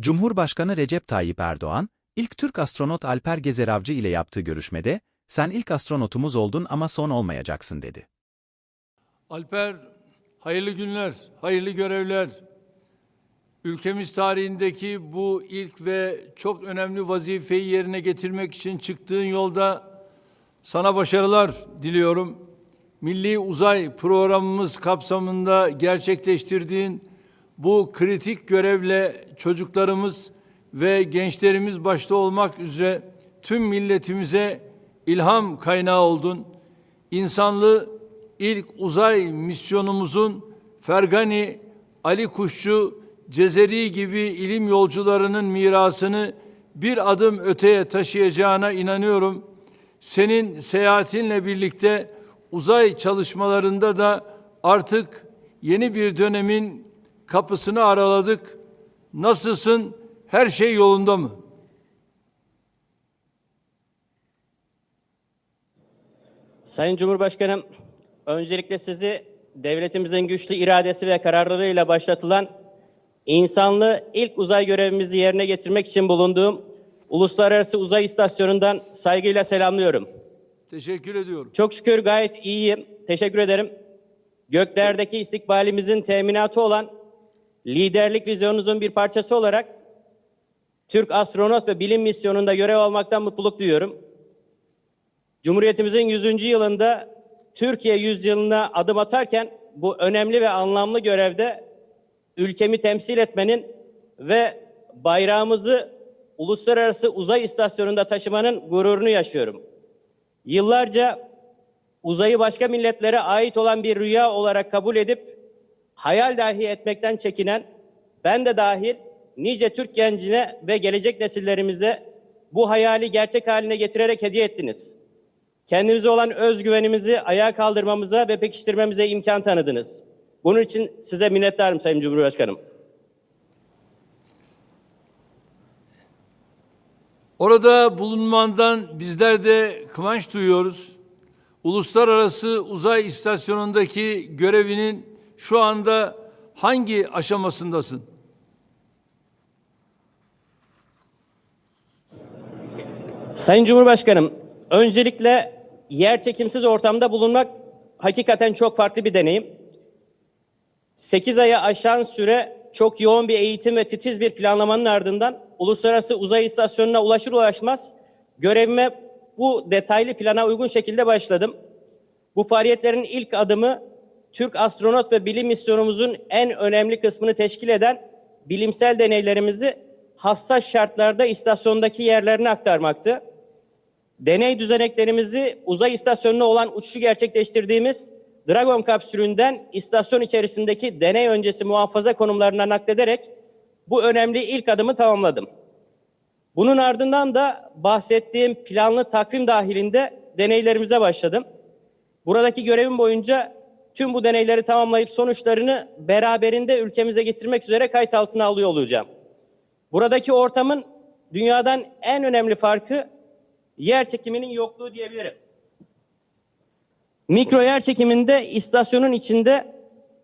Cumhurbaşkanı Recep Tayyip Erdoğan, ilk Türk astronot Alper Gezeravcı ile yaptığı görüşmede, sen ilk astronotumuz oldun ama son olmayacaksın dedi. Alper, hayırlı günler, hayırlı görevler. Ülkemiz tarihindeki bu ilk ve çok önemli vazifeyi yerine getirmek için çıktığın yolda sana başarılar diliyorum. Milli Uzay Programımız kapsamında gerçekleştirdiğin bu kritik görevle çocuklarımız ve gençlerimiz başta olmak üzere tüm milletimize ilham kaynağı oldun. İnsanlığı ilk uzay misyonumuzun Fergani, Ali Kuşçu, Cezeri gibi ilim yolcularının mirasını bir adım öteye taşıyacağına inanıyorum. Senin seyahatinle birlikte uzay çalışmalarında da artık yeni bir dönemin kapısını araladık. Nasılsın? Her şey yolunda mı? Sayın Cumhurbaşkanım, öncelikle sizi devletimizin güçlü iradesi ve kararlarıyla başlatılan insanlı ilk uzay görevimizi yerine getirmek için bulunduğum Uluslararası Uzay İstasyonu'ndan saygıyla selamlıyorum. Teşekkür ediyorum. Çok şükür gayet iyiyim. Teşekkür ederim. Göklerdeki istikbalimizin teminatı olan liderlik vizyonunuzun bir parçası olarak Türk astronot ve bilim misyonunda görev almaktan mutluluk duyuyorum. Cumhuriyetimizin 100. yılında Türkiye yüzyılına adım atarken bu önemli ve anlamlı görevde ülkemi temsil etmenin ve bayrağımızı Uluslararası Uzay İstasyonu'nda taşımanın gururunu yaşıyorum. Yıllarca uzayı başka milletlere ait olan bir rüya olarak kabul edip hayal dahi etmekten çekinen ben de dahil nice Türk gencine ve gelecek nesillerimize bu hayali gerçek haline getirerek hediye ettiniz. Kendimize olan özgüvenimizi ayağa kaldırmamıza ve pekiştirmemize imkan tanıdınız. Bunun için size minnettarım Sayın Cumhurbaşkanım. Orada bulunmandan bizler de kıvanç duyuyoruz. Uluslararası Uzay İstasyonu'ndaki görevinin şu anda hangi aşamasındasın? Sayın Cumhurbaşkanım, öncelikle yer çekimsiz ortamda bulunmak hakikaten çok farklı bir deneyim. 8 aya aşan süre çok yoğun bir eğitim ve titiz bir planlamanın ardından Uluslararası Uzay İstasyonu'na ulaşır ulaşmaz görevime bu detaylı plana uygun şekilde başladım. Bu faaliyetlerin ilk adımı Türk astronot ve bilim misyonumuzun en önemli kısmını teşkil eden bilimsel deneylerimizi hassas şartlarda istasyondaki yerlerine aktarmaktı. Deney düzeneklerimizi uzay istasyonuna olan uçuşu gerçekleştirdiğimiz Dragon kapsülünden istasyon içerisindeki deney öncesi muhafaza konumlarına naklederek bu önemli ilk adımı tamamladım. Bunun ardından da bahsettiğim planlı takvim dahilinde deneylerimize başladım. Buradaki görevim boyunca tüm bu deneyleri tamamlayıp sonuçlarını beraberinde ülkemize getirmek üzere kayıt altına alıyor olacağım. Buradaki ortamın dünyadan en önemli farkı yer çekiminin yokluğu diyebilirim. Mikro yer çekiminde istasyonun içinde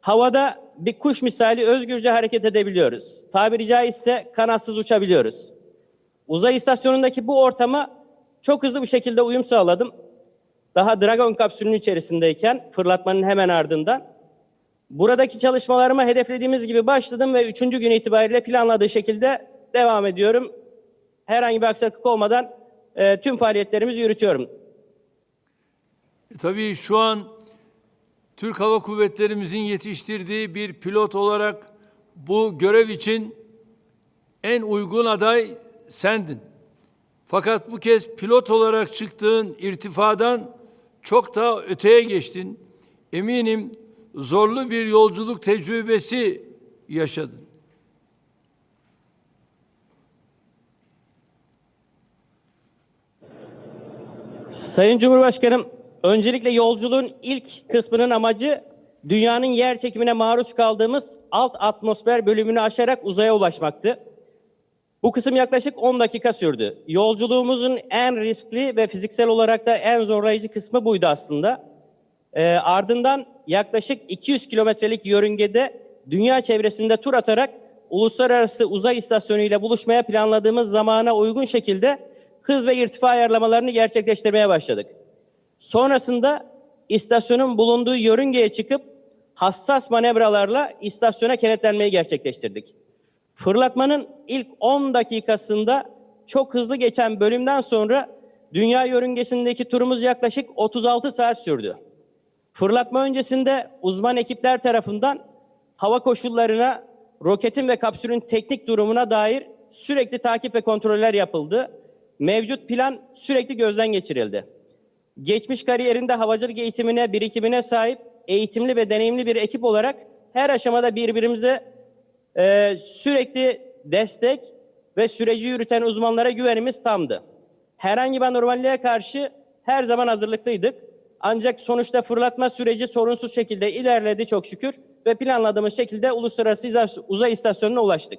havada bir kuş misali özgürce hareket edebiliyoruz. Tabiri caizse kanatsız uçabiliyoruz. Uzay istasyonundaki bu ortama çok hızlı bir şekilde uyum sağladım. Daha Dragon kapsülünün içerisindeyken fırlatmanın hemen ardından buradaki çalışmalarıma hedeflediğimiz gibi başladım ve üçüncü gün itibariyle planladığı şekilde devam ediyorum. Herhangi bir aksaklık olmadan e, tüm faaliyetlerimizi yürütüyorum. E, tabii şu an Türk Hava Kuvvetlerimizin yetiştirdiği bir pilot olarak bu görev için en uygun aday sendin. Fakat bu kez pilot olarak çıktığın irtifadan çok daha öteye geçtin. Eminim zorlu bir yolculuk tecrübesi yaşadın. Sayın Cumhurbaşkanım, öncelikle yolculuğun ilk kısmının amacı dünyanın yer çekimine maruz kaldığımız alt atmosfer bölümünü aşarak uzaya ulaşmaktı. Bu kısım yaklaşık 10 dakika sürdü. Yolculuğumuzun en riskli ve fiziksel olarak da en zorlayıcı kısmı buydu aslında. Ee, ardından yaklaşık 200 kilometrelik yörüngede dünya çevresinde tur atarak Uluslararası Uzay İstasyonu ile buluşmaya planladığımız zamana uygun şekilde hız ve irtifa ayarlamalarını gerçekleştirmeye başladık. Sonrasında istasyonun bulunduğu yörüngeye çıkıp hassas manevralarla istasyona kenetlenmeyi gerçekleştirdik. Fırlatmanın ilk 10 dakikasında çok hızlı geçen bölümden sonra dünya yörüngesindeki turumuz yaklaşık 36 saat sürdü. Fırlatma öncesinde uzman ekipler tarafından hava koşullarına, roketin ve kapsülün teknik durumuna dair sürekli takip ve kontroller yapıldı. Mevcut plan sürekli gözden geçirildi. Geçmiş kariyerinde havacılık eğitimine, birikimine sahip eğitimli ve deneyimli bir ekip olarak her aşamada birbirimize e, sürekli destek ve süreci yürüten uzmanlara güvenimiz tamdı. Herhangi bir anormalliğe karşı her zaman hazırlıklıydık. Ancak sonuçta fırlatma süreci sorunsuz şekilde ilerledi çok şükür ve planladığımız şekilde Uluslararası Uzay İstasyonu'na ulaştık.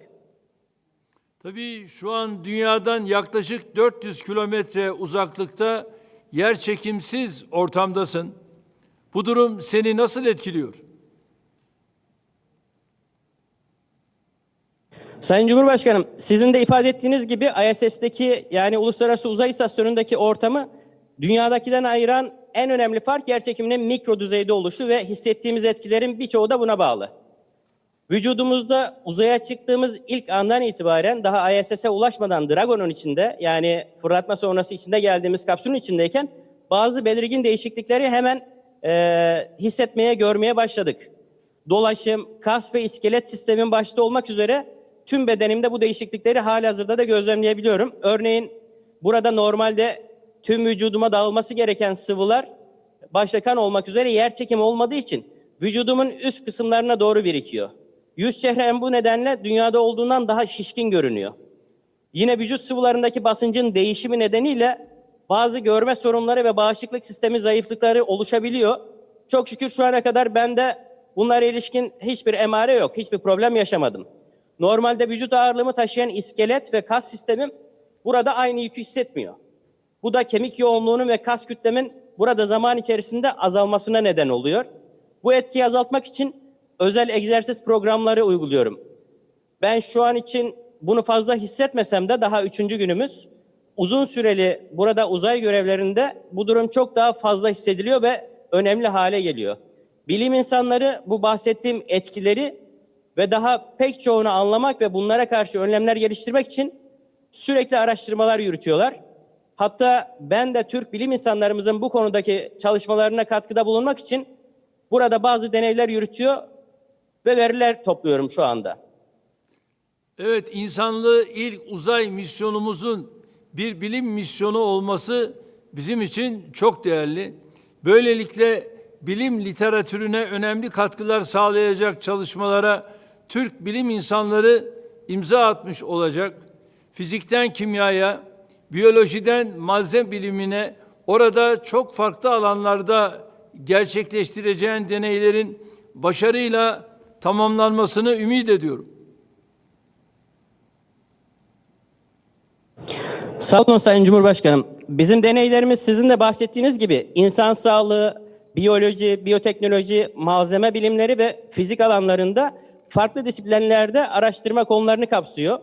Tabii şu an dünyadan yaklaşık 400 kilometre uzaklıkta yer çekimsiz ortamdasın. Bu durum seni nasıl etkiliyor? Sayın Cumhurbaşkanım, sizin de ifade ettiğiniz gibi ISS'teki yani Uluslararası Uzay İstasyonu'ndaki ortamı dünyadakinden ayıran en önemli fark yer çekiminin mikro düzeyde oluşu ve hissettiğimiz etkilerin birçoğu da buna bağlı. Vücudumuzda uzaya çıktığımız ilk andan itibaren daha ISS'e ulaşmadan Dragon'un içinde yani fırlatma sonrası içinde geldiğimiz kapsülün içindeyken bazı belirgin değişiklikleri hemen eee, hissetmeye, görmeye başladık. Dolaşım, kas ve iskelet sistemin başta olmak üzere tüm bedenimde bu değişiklikleri halihazırda da gözlemleyebiliyorum. Örneğin burada normalde tüm vücuduma dağılması gereken sıvılar başta kan olmak üzere yer çekimi olmadığı için vücudumun üst kısımlarına doğru birikiyor. Yüz çehrem bu nedenle dünyada olduğundan daha şişkin görünüyor. Yine vücut sıvılarındaki basıncın değişimi nedeniyle bazı görme sorunları ve bağışıklık sistemi zayıflıkları oluşabiliyor. Çok şükür şu ana kadar bende bunlara ilişkin hiçbir emare yok, hiçbir problem yaşamadım. Normalde vücut ağırlığımı taşıyan iskelet ve kas sistemim burada aynı yükü hissetmiyor. Bu da kemik yoğunluğunun ve kas kütlemin burada zaman içerisinde azalmasına neden oluyor. Bu etkiyi azaltmak için özel egzersiz programları uyguluyorum. Ben şu an için bunu fazla hissetmesem de daha üçüncü günümüz. Uzun süreli burada uzay görevlerinde bu durum çok daha fazla hissediliyor ve önemli hale geliyor. Bilim insanları bu bahsettiğim etkileri ve daha pek çoğunu anlamak ve bunlara karşı önlemler geliştirmek için sürekli araştırmalar yürütüyorlar. Hatta ben de Türk bilim insanlarımızın bu konudaki çalışmalarına katkıda bulunmak için burada bazı deneyler yürütüyor ve veriler topluyorum şu anda. Evet, insanlığı ilk uzay misyonumuzun bir bilim misyonu olması bizim için çok değerli. Böylelikle bilim literatürüne önemli katkılar sağlayacak çalışmalara Türk bilim insanları imza atmış olacak. Fizikten kimyaya, biyolojiden malzeme bilimine orada çok farklı alanlarda gerçekleştireceğin deneylerin başarıyla tamamlanmasını ümit ediyorum. Sağ olun Sayın Cumhurbaşkanım. Bizim deneylerimiz sizin de bahsettiğiniz gibi insan sağlığı, biyoloji, biyoteknoloji, malzeme bilimleri ve fizik alanlarında farklı disiplinlerde araştırma konularını kapsıyor.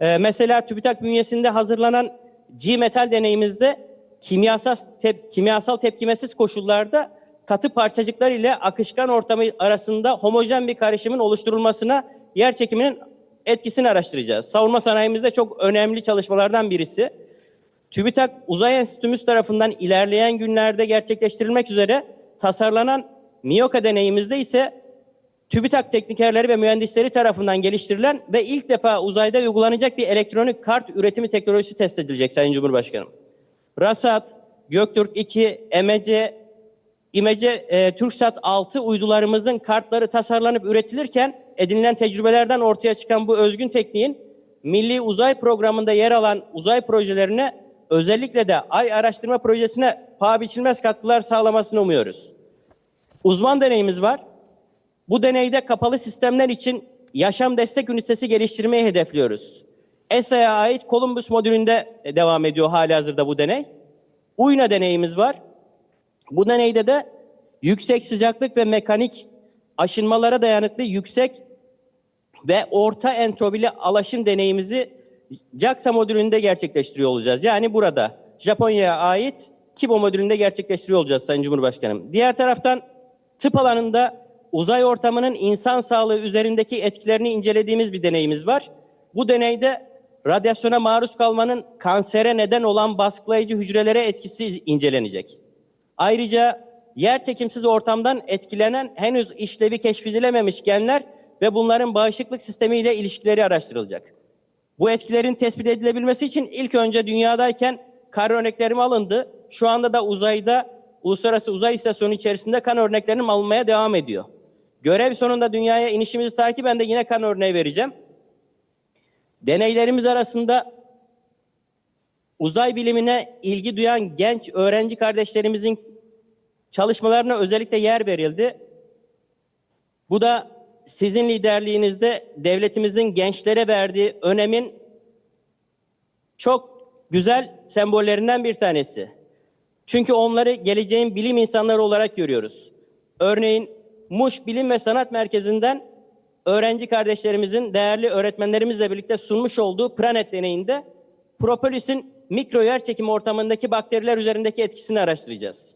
Ee, mesela TÜBİTAK bünyesinde hazırlanan G-metal deneyimizde kimyasal, tep- kimyasal tepkimesiz koşullarda katı parçacıklar ile akışkan ortamı arasında homojen bir karışımın oluşturulmasına yer çekiminin etkisini araştıracağız. Savunma sanayimizde çok önemli çalışmalardan birisi. TÜBİTAK Uzay Enstitümüz tarafından ilerleyen günlerde gerçekleştirilmek üzere tasarlanan MIOKA deneyimizde ise TÜBİTAK teknikerleri ve mühendisleri tarafından geliştirilen ve ilk defa uzayda uygulanacak bir elektronik kart üretimi teknolojisi test edilecek Sayın Cumhurbaşkanım. RASAT, Göktürk 2, EMC, İmece e, TürkSat 6 uydularımızın kartları tasarlanıp üretilirken edinilen tecrübelerden ortaya çıkan bu özgün tekniğin Milli Uzay Programı'nda yer alan uzay projelerine özellikle de Ay Araştırma Projesi'ne paha biçilmez katkılar sağlamasını umuyoruz. Uzman deneyimiz var. Bu deneyde kapalı sistemler için yaşam destek ünitesi geliştirmeyi hedefliyoruz. ESA'ya ait Columbus modülünde devam ediyor hali hazırda bu deney. UYNA deneyimiz var. Bu deneyde de yüksek sıcaklık ve mekanik aşınmalara dayanıklı yüksek ve orta entropili alaşım deneyimizi JAXA modülünde gerçekleştiriyor olacağız. Yani burada Japonya'ya ait Kibo modülünde gerçekleştiriyor olacağız Sayın Cumhurbaşkanım. Diğer taraftan tıp alanında uzay ortamının insan sağlığı üzerindeki etkilerini incelediğimiz bir deneyimiz var. Bu deneyde radyasyona maruz kalmanın kansere neden olan baskılayıcı hücrelere etkisi incelenecek. Ayrıca yer çekimsiz ortamdan etkilenen henüz işlevi keşfedilememiş genler ve bunların bağışıklık sistemiyle ilişkileri araştırılacak. Bu etkilerin tespit edilebilmesi için ilk önce dünyadayken kan örneklerim alındı. Şu anda da uzayda Uluslararası Uzay İstasyonu içerisinde kan örneklerim alınmaya devam ediyor. Görev sonunda dünyaya inişimizi takiben de yine kan örneği vereceğim. Deneylerimiz arasında uzay bilimine ilgi duyan genç öğrenci kardeşlerimizin çalışmalarına özellikle yer verildi. Bu da sizin liderliğinizde devletimizin gençlere verdiği önemin çok güzel sembollerinden bir tanesi. Çünkü onları geleceğin bilim insanları olarak görüyoruz. Örneğin Muş Bilim ve Sanat Merkezi'nden öğrenci kardeşlerimizin değerli öğretmenlerimizle birlikte sunmuş olduğu Pranet deneyinde propolisin mikro yer çekimi ortamındaki bakteriler üzerindeki etkisini araştıracağız.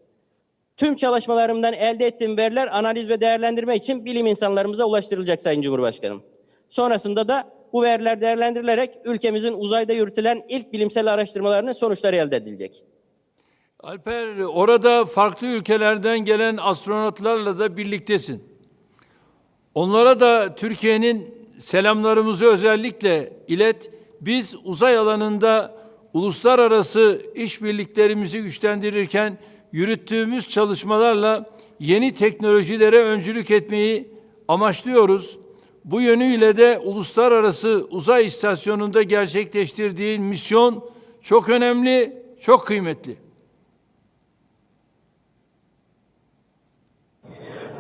Tüm çalışmalarımdan elde ettiğim veriler analiz ve değerlendirme için bilim insanlarımıza ulaştırılacak Sayın Cumhurbaşkanım. Sonrasında da bu veriler değerlendirilerek ülkemizin uzayda yürütülen ilk bilimsel araştırmalarının sonuçları elde edilecek. Alper orada farklı ülkelerden gelen astronotlarla da birliktesin. Onlara da Türkiye'nin selamlarımızı özellikle ilet. Biz uzay alanında uluslararası işbirliklerimizi güçlendirirken yürüttüğümüz çalışmalarla yeni teknolojilere öncülük etmeyi amaçlıyoruz. Bu yönüyle de uluslararası uzay istasyonunda gerçekleştirdiğin misyon çok önemli, çok kıymetli.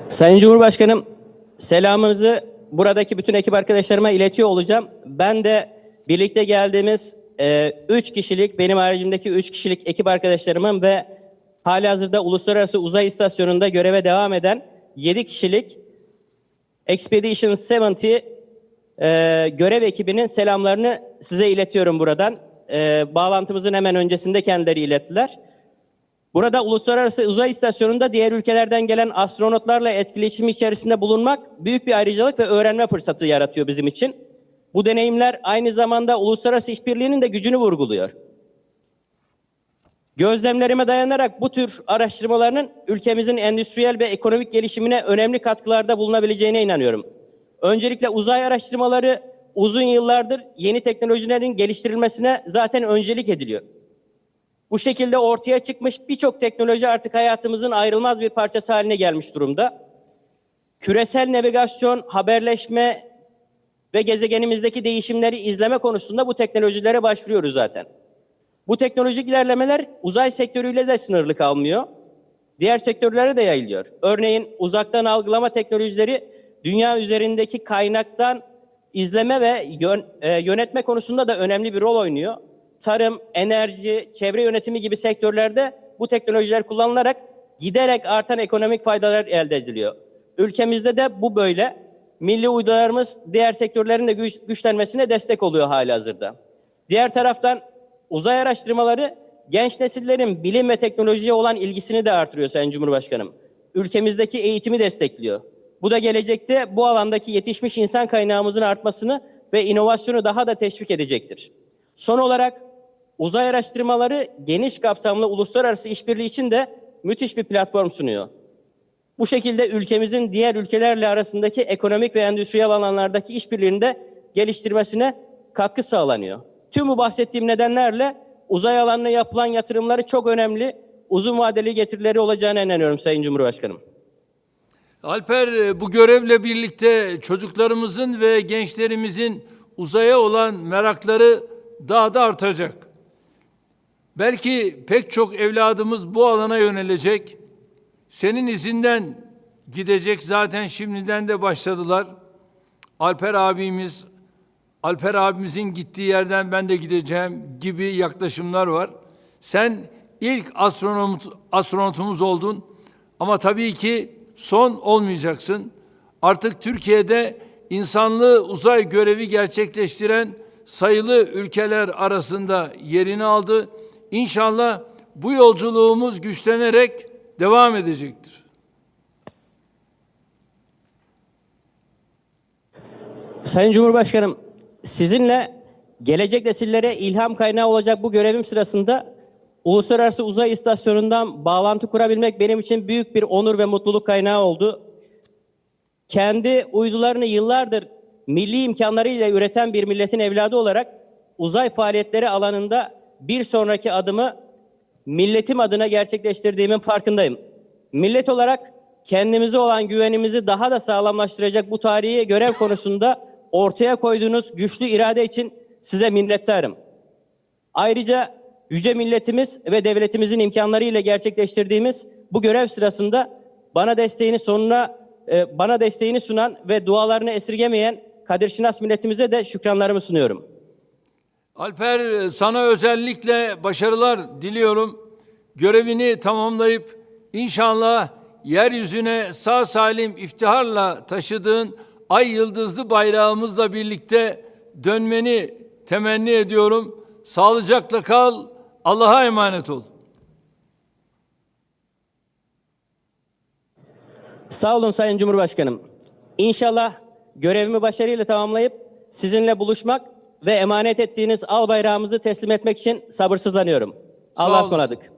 Sayın Cumhurbaşkanım, selamınızı buradaki bütün ekip arkadaşlarıma iletiyor olacağım. Ben de birlikte geldiğimiz e, üç kişilik, benim haricimdeki üç kişilik ekip arkadaşlarımın ve hali hazırda Uluslararası Uzay İstasyonu'nda göreve devam eden yedi kişilik Expedition 70 e, görev ekibinin selamlarını size iletiyorum buradan. E, bağlantımızın hemen öncesinde kendileri ilettiler. Burada Uluslararası Uzay İstasyonu'nda diğer ülkelerden gelen astronotlarla etkileşim içerisinde bulunmak büyük bir ayrıcalık ve öğrenme fırsatı yaratıyor bizim için. Bu deneyimler aynı zamanda uluslararası işbirliğinin de gücünü vurguluyor. Gözlemlerime dayanarak bu tür araştırmalarının ülkemizin endüstriyel ve ekonomik gelişimine önemli katkılarda bulunabileceğine inanıyorum. Öncelikle uzay araştırmaları uzun yıllardır yeni teknolojilerin geliştirilmesine zaten öncelik ediliyor. Bu şekilde ortaya çıkmış birçok teknoloji artık hayatımızın ayrılmaz bir parçası haline gelmiş durumda. Küresel navigasyon, haberleşme ve gezegenimizdeki değişimleri izleme konusunda bu teknolojilere başvuruyoruz zaten. Bu teknolojik ilerlemeler uzay sektörüyle de sınırlı kalmıyor. Diğer sektörlere de yayılıyor. Örneğin uzaktan algılama teknolojileri dünya üzerindeki kaynaktan izleme ve yön- e, yönetme konusunda da önemli bir rol oynuyor. Tarım, enerji, çevre yönetimi gibi sektörlerde bu teknolojiler kullanılarak giderek artan ekonomik faydalar elde ediliyor. Ülkemizde de bu böyle. Milli uydularımız diğer sektörlerin de güç, güçlenmesine destek oluyor hali hazırda. Diğer taraftan uzay araştırmaları genç nesillerin bilim ve teknolojiye olan ilgisini de artırıyor Sayın Cumhurbaşkanım. Ülkemizdeki eğitimi destekliyor. Bu da gelecekte bu alandaki yetişmiş insan kaynağımızın artmasını ve inovasyonu daha da teşvik edecektir. Son olarak uzay araştırmaları geniş kapsamlı uluslararası işbirliği için de müthiş bir platform sunuyor. Bu şekilde ülkemizin diğer ülkelerle arasındaki ekonomik ve endüstriyel alanlardaki işbirliğini de geliştirmesine katkı sağlanıyor. Tüm bu bahsettiğim nedenlerle uzay alanına yapılan yatırımları çok önemli, uzun vadeli getirileri olacağına inanıyorum Sayın Cumhurbaşkanım. Alper e, bu görevle birlikte çocuklarımızın ve gençlerimizin uzaya olan merakları daha da artacak. Belki pek çok evladımız bu alana yönelecek. Senin izinden gidecek zaten şimdiden de başladılar. Alper abimiz, Alper abimizin gittiği yerden ben de gideceğim gibi yaklaşımlar var. Sen ilk astronot, astronotumuz oldun ama tabii ki son olmayacaksın. Artık Türkiye'de insanlı uzay görevi gerçekleştiren sayılı ülkeler arasında yerini aldı. İnşallah bu yolculuğumuz güçlenerek devam edecektir. Sayın Cumhurbaşkanım, sizinle gelecek nesillere ilham kaynağı olacak bu görevim sırasında Uluslararası Uzay İstasyonu'ndan bağlantı kurabilmek benim için büyük bir onur ve mutluluk kaynağı oldu. Kendi uydularını yıllardır milli imkanlarıyla üreten bir milletin evladı olarak uzay faaliyetleri alanında bir sonraki adımı milletim adına gerçekleştirdiğimin farkındayım. Millet olarak kendimize olan güvenimizi daha da sağlamlaştıracak bu tarihi görev konusunda ortaya koyduğunuz güçlü irade için size minnettarım. Ayrıca yüce milletimiz ve devletimizin imkanlarıyla gerçekleştirdiğimiz bu görev sırasında bana desteğini sonuna e, bana desteğini sunan ve dualarını esirgemeyen Kadir Şinas milletimize de şükranlarımı sunuyorum. Alper sana özellikle başarılar diliyorum. Görevini tamamlayıp inşallah yeryüzüne sağ salim iftiharla taşıdığın ay yıldızlı bayrağımızla birlikte dönmeni temenni ediyorum. Sağlıcakla kal. Allah'a emanet ol. Sağ olun Sayın Cumhurbaşkanım. İnşallah görevimi başarıyla tamamlayıp sizinle buluşmak ve emanet ettiğiniz al bayrağımızı teslim etmek için sabırsızlanıyorum. Allah'a ısmarladık.